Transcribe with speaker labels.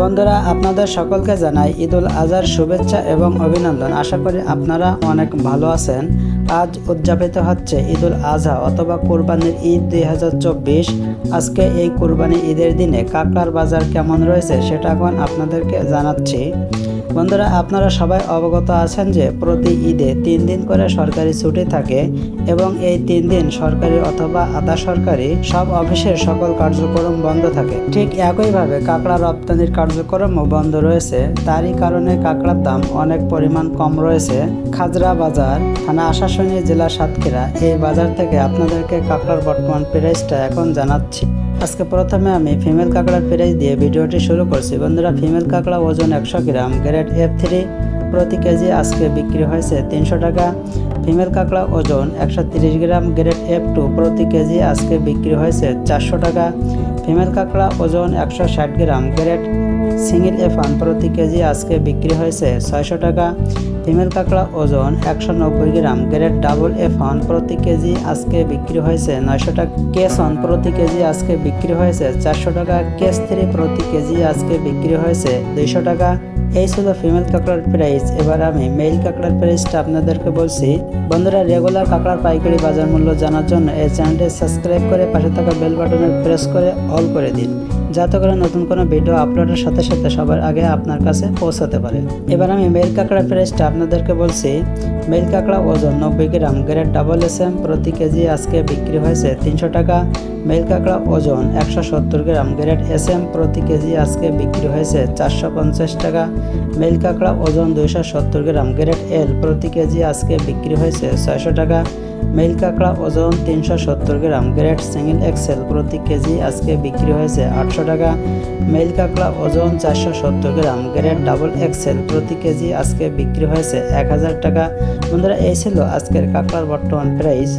Speaker 1: বন্ধুরা, আপনাদের সকলকে জানাই ঈদুল আজহার শুভেচ্ছা এবং অভিনন্দন। আশা করি আপনারা অনেক ভালো আছেন। আজ উদযাপিত হচ্ছে ঈদুল আজহা অথবা কোরবানির ঈদ দুই হাজার চব্বিশ। আজকে এই কোরবানি ঈদের দিনে কাকলার বাজার কেমন রয়েছে সেটা এখন আপনাদেরকে জানাচ্ছি। বন্ধুরা, আপনারা সবাই অবগত আছেন যে প্রতি ঈদে তিন দিন করে সরকারি ছুটি থাকে এবং এই তিন দিন সরকারি অথবা আধা সরকারি সব অফিসের সকল কার্যক্রম বন্ধ থাকে। ঠিক একইভাবে কাঁকড়া রপ্তানির কার্যক্রমও বন্ধ রয়েছে। তারই কারণে কাঁকড়ার দাম অনেক পরিমাণ কম রয়েছে। খাজরা বাজার, থানা আশাসনী জেলা সাতক্ষীরা, এই বাজার থেকে আপনাদেরকে কাঁকড়ার বর্তমান প্রাইসটা এখন জানাচ্ছি। আজকে প্রথমে আমি ফিমেল কাঁকড়ার প্রাইস দিয়ে ভিডিওটি শুরু করছি। বন্ধুরা, ফিমেল কাঁকড়া ওজন একশো গ্রাম গ্রেড এফ থ্রি প্রতি কেজি আজকে বিক্রি হয়েছে তিনশো টাকা। ফিমেল কাঁকড়া ওজন একশো তিরিশ গ্রাম গ্রেড এফ টু প্রতি কেজি আজকে বিক্রি হয়েছে চারশো টাকা। ফিমেল কাঁকড়া ওজন একশো ষাট গ্রাম গ্রেড সিঙ্গেল এফ প্রতি কেজি আজকে বিক্রি হয়েছে ছয়শো টাকা। ফিমেল কাঁকড়া ওজন একশো নব্বই gram, grade double F one প্রতি কেজি আজকে বিক্রি হয়েছে নয়শো টাকা। কেস ওয়ান প্রতি কেজি আজকে বিক্রি হয়েছে চারশো টাকা। কেস থ্রি প্রতি কেজি আজকে বিক্রি হয়েছে দুইশো টাকা। এই ছিল ফিমেল কাঁকড়ার প্রাইস এবার আমি মেল কাঁকড়ার প্রাইসটা আপনাদেরকে বলছি। বন্ধুরা রেগুলার কাঁকড়ার পাইকারি বাজার মূল্য জানার জন্য এই চ্যানেলটি সাবস্ক্রাইব করে পাশে থাকা বেল বাটনে প্রেস করে অল করে দিন। যাতে করে নতুন কোনো ভিডিও আপলোডের সাথে সাথে সবার আগে আপনার কাছে পৌঁছাতে পারে। এবার আমি মেল কাঁকড়া প্রাইসটা আপনাদেরকে বলছি, মেল কাঁকড়া ওজন নব্বই gram, grade double S M, প্রতি কেজি আজকে বিক্রি হয়েছে তিনশো টাকা। মেল কাঁকড়া ওজন একশো সত্তর গ্রাম, গ্রেড এস এম, প্রতি কেজি আজকে বিক্রি হয়েছে চারশো পঞ্চাশ টাকা। মেল কাঁকড়া ওজন দুইশো সত্তর গ্রাম, গ্রেড এল, প্রতি কেজি আজকে বিক্রি হয়েছে ছয়শো টাকা। মেল কাঁকড়া ওজন তিনশো সত্তর গ্রাম, গ্রেড সিঙ্গেল এক্সেল প্রতি কেজি আজকে বিক্রি হয়েছে আটশো টাকা। মেল কাঁকড়া ওজন চারশো সত্তর গ্রাম, গ্রেড ডাবল এক্সেল প্রতি কেজি আজকে বিক্রি হয়েছে এক হাজার টাকা। বন্ধুরা, এই ছিল আজকের কাঁকড়ার বর্তমান প্রাইস